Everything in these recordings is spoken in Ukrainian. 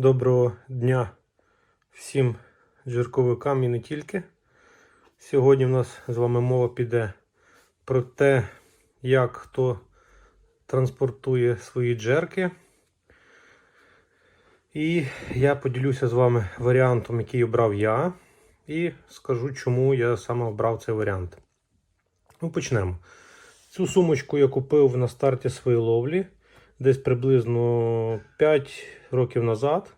Доброго дня всім джерковикам і не тільки. Сьогодні в нас з вами мова піде про те, як хто транспортує свої джерки. І я поділюся з вами варіантом, який обрав я, і скажу, чому я саме обрав цей варіант. Ну, почнемо. Цю сумочку я купив на старті своєї ловлі десь приблизно 5 років назад.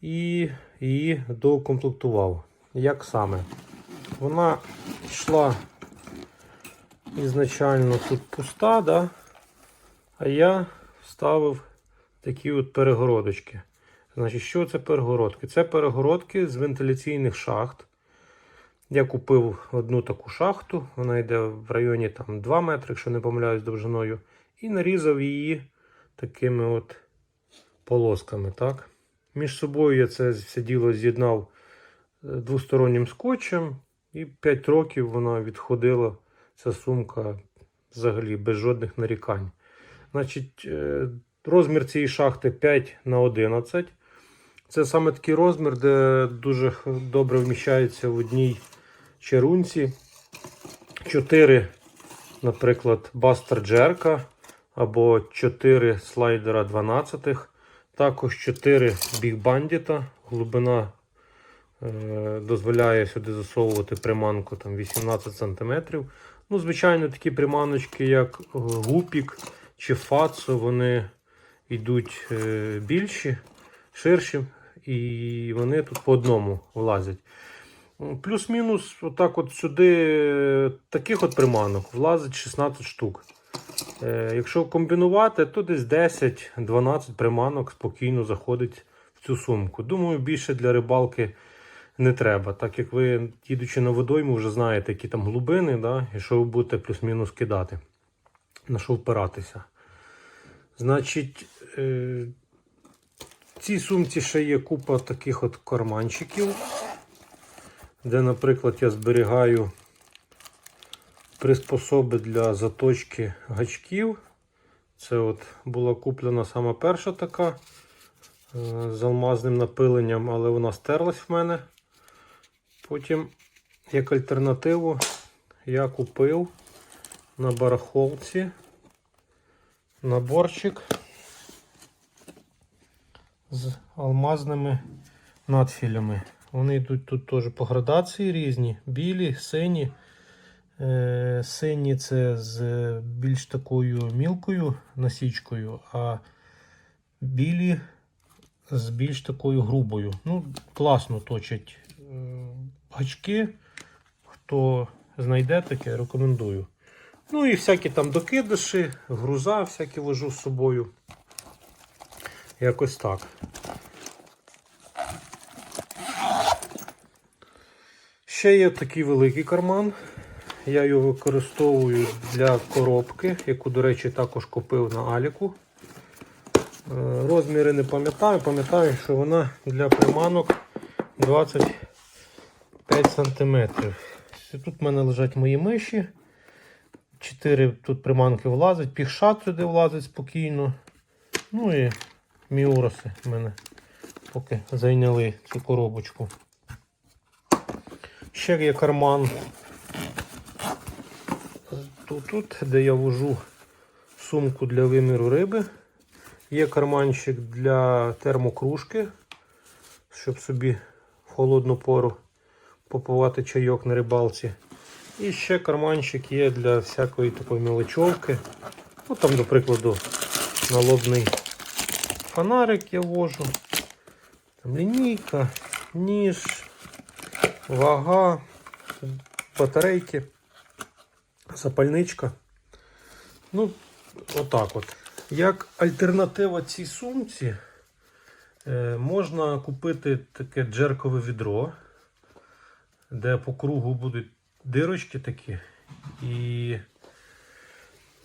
І її доукомплектував. Як саме? Вона йшла ізначально тут пуста, да? а я вставив такі от перегородочки. Значить, що це перегородки? Це перегородки з вентиляційних шахт. Я купив одну таку шахту, вона йде в районі там, 2 метри, якщо не помиляюсь довжиною, і нарізав її такими от полосками. так. Між собою я це все діло з'єднав е, двостороннім скотчем, і 5 років вона відходила, ця сумка взагалі без жодних нарікань. Значить, е, розмір цієї шахти 5 на 11. Це саме такий розмір, де дуже добре вміщається в одній чарунці. 4, наприклад, бастер джерка або 4 слайдера 12. Також 4 бігбандіта. Глибина е, дозволяє сюди засовувати приманку там, 18 см. Ну, звичайно, такі приманочки, як е, гупік чи фацо, вони йдуть е, більші, ширші, і вони тут по одному влазять. Плюс-мінус, отак от сюди таких от приманок влазить 16 штук. Е, Якщо комбінувати, то десь 10-12 приманок спокійно заходить в цю сумку. Думаю, більше для рибалки не треба, так як ви, їдучи на водойму, вже знаєте, які там глибини, да, і що ви будете плюс-мінус кидати, на що впиратися. Значить, е, в цій сумці ще є купа таких от карманчиків, де, наприклад, я зберігаю приспособи для заточки гачків. Це от була куплена сама перша така е, з алмазним напиленням, але вона стерлась в мене. Потім, як альтернативу, я купив на барахолці наборчик з алмазними надфілями. Вони йдуть тут теж по градації різні: білі, сині. Е, Сині це з більш такою мілкою насічкою, а білі з більш такою грубою. Ну, класно точать е, гачки. Хто знайде таке, рекомендую. Ну і всякі там докидиші, груза, всякі вожу з собою. Якось так. Ще є такий великий карман. Я його використовую для коробки, яку, до речі, також купив на Аліку. Е, Розміри не пам'ятаю, пам'ятаю, що вона для приманок 25 см. Тут в мене лежать мої миші. Чотири тут приманки влазить, піхшат сюди влазить спокійно. Ну і міуроси в мене поки зайняли цю коробочку. Ще є карман тут, де я вожу сумку для виміру риби. Є карманчик для термокружки, щоб собі в холодну пору попивати чайок на рибалці. І ще карманчик є для всякої такої мелочовки. Ну, там, до прикладу, налобний фонарик я вожу. Там лінійка, ніж, вага, батарейки, запальничка. Ну, отак от. Як альтернатива цій сумці, е, можна купити таке джеркове відро, де по кругу будуть дирочки такі, і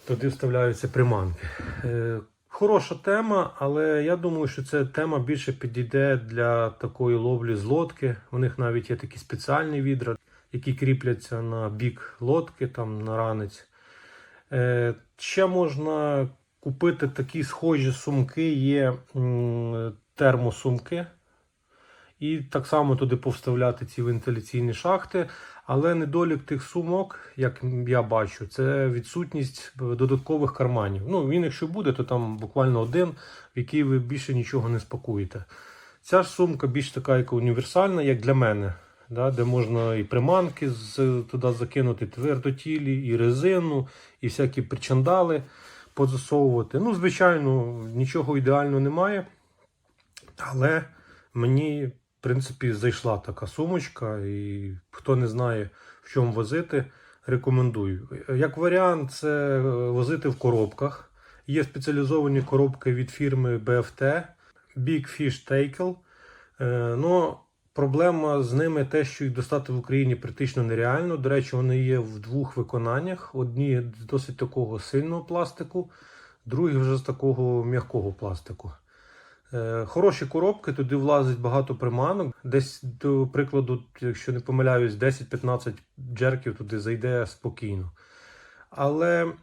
туди вставляються приманки. Е, Хороша тема, але я думаю, що ця тема більше підійде для такої ловлі з лодки. У них навіть є такі спеціальні відра, які кріпляться на бік лодки, там на ранець. Е, Ще можна купити такі схожі сумки. Є термосумки. І так само туди повставляти ці вентиляційні шахти. Але недолік тих сумок, як я бачу, це відсутність додаткових карманів. Ну, він, якщо буде, то там буквально один, в який ви більше нічого не спакуєте. Ця ж сумка більш така, як універсальна, як для мене, да, де можна і приманки з, туди закинути, твердотілі, і резину, і всякі причандали позасовувати. Ну, звичайно, нічого ідеального немає. Але мені, в принципі, зайшла така сумочка, і хто не знає, в чому возити, рекомендую. Як варіант, це возити в коробках. Є спеціалізовані коробки від фірми BFT, Big Fish Tackle. Е, Ну, проблема з ними те, що їх достати в Україні практично нереально. До речі, вони є в двох виконаннях: одні з досить такого сильного пластику, другі вже з такого м'якого пластику. Е, Хороші коробки, туди влазить багато приманок. Десь, до прикладу, якщо не помиляюсь, 10-15 джерків туди зайде спокійно. Але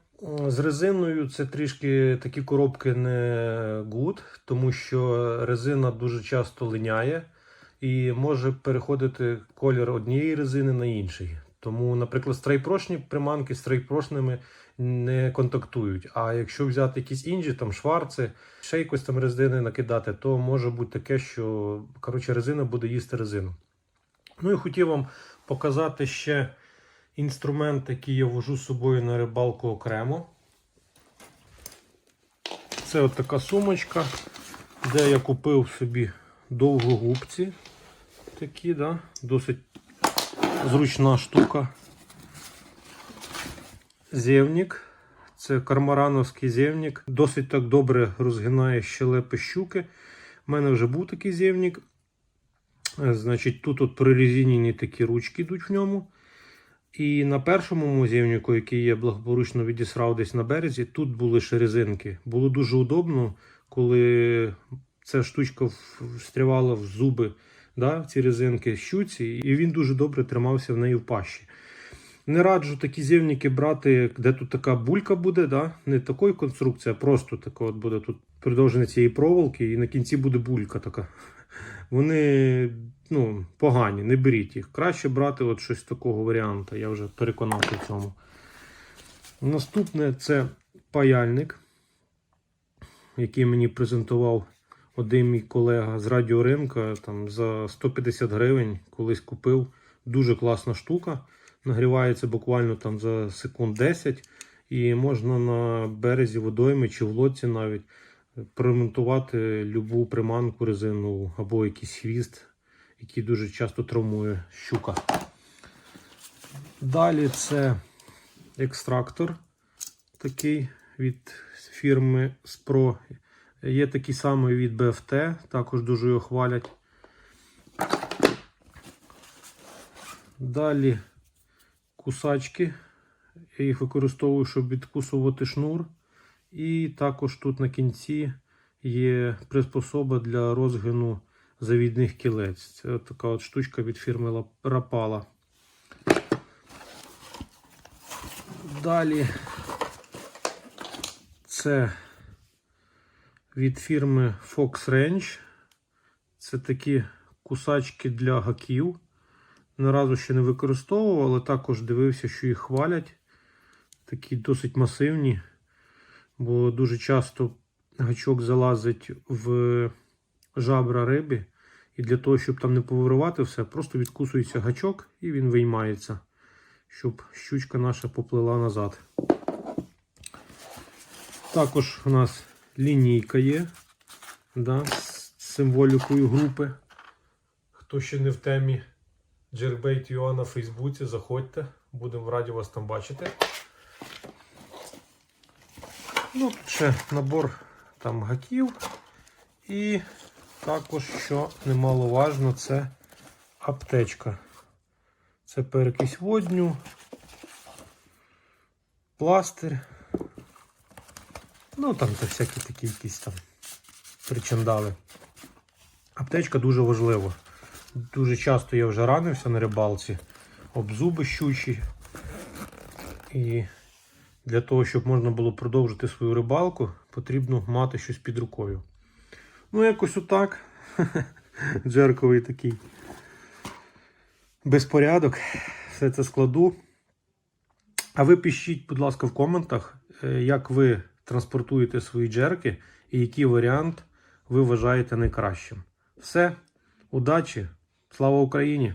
з резиною це трішки такі коробки не гуд, тому що резина дуже часто линяє і може переходити колір однієї резини на інший. Тому, наприклад, стрейпрошні приманки з стрейпрошними не контактують. А якщо взяти якісь інші, там шварци, ще якось там резини накидати, то може бути таке, що коротше, резина буде їсти резину. Ну і хотів вам показати ще інструмент, який я вожу з собою на рибалку окремо. Це от така сумочка, де я купив собі довгогубці. Такі, да? досить зручна штука. Зєвнік. Це кармарановський зєвнік. Досить так добре розгинає щелепи щуки. У мене вже був такий зєвнік. Е, Значить, тут от прорезинені такі ручки йдуть в ньому. І на першому музеївнику, який я благополучно відісрав десь на березі, тут були ще резинки. Було дуже удобно, коли ця штучка в- встрявала в зуби да, ці резинки щуці, і він дуже добре тримався в неї в пащі. Не раджу такі зівники брати, де тут така булька буде, да? не такої конструкції, а просто така от буде тут продовження цієї проволоки, і на кінці буде булька така. Вони ну, погані, не беріть їх. Краще брати от щось такого варіанту, я вже переконався в цьому. Наступне це паяльник, який мені презентував один мій колега з радіоринка там, за 150 гривень колись купив. Дуже класна штука. Нагрівається буквально там за секунд 10 і можна на березі водойми чи в лодці навіть промонтувати любу приманку резинову або якийсь хвіст, який дуже часто травмує щука. Далі це екстрактор такий від фірми Spro. Є такий самий від BFT, також дуже його хвалять. Далі кусачки. Я їх використовую, щоб відкусувати шнур. І також тут на кінці є приспособа для розгину завідних кілець. Це така от штучка від фірми Ла- Rapala. Далі це від фірми Fox Range. Це такі кусачки для гаків. Ні разу ще не використовував, але також дивився, що їх хвалять. Такі досить масивні, бо дуже часто гачок залазить в жабра риби. І для того, щоб там не повирувати все, просто відкусується гачок і він виймається, щоб щучка наша поплила назад. Також у нас лінійка є да, з символікою групи. Хто ще не в темі Jerkbait.ua на Фейсбуці, заходьте, будемо раді вас там бачити. Ну, ще набор там гаків. І також, що немаловажно, це аптечка. Це перекись водню, пластир. Ну, там це всякі такі якісь там причандали. Аптечка дуже важлива. Дуже часто я вже ранився на рибалці, об зуби щучі. І для того, щоб можна було продовжити свою рибалку, потрібно мати щось під рукою. Ну, якось отак. Джерковий такий безпорядок. Все це складу. А ви пишіть, будь ласка, в коментах, е, як ви транспортуєте свої джерки і який варіант ви вважаєте найкращим. Все, удачі! Слава Україні!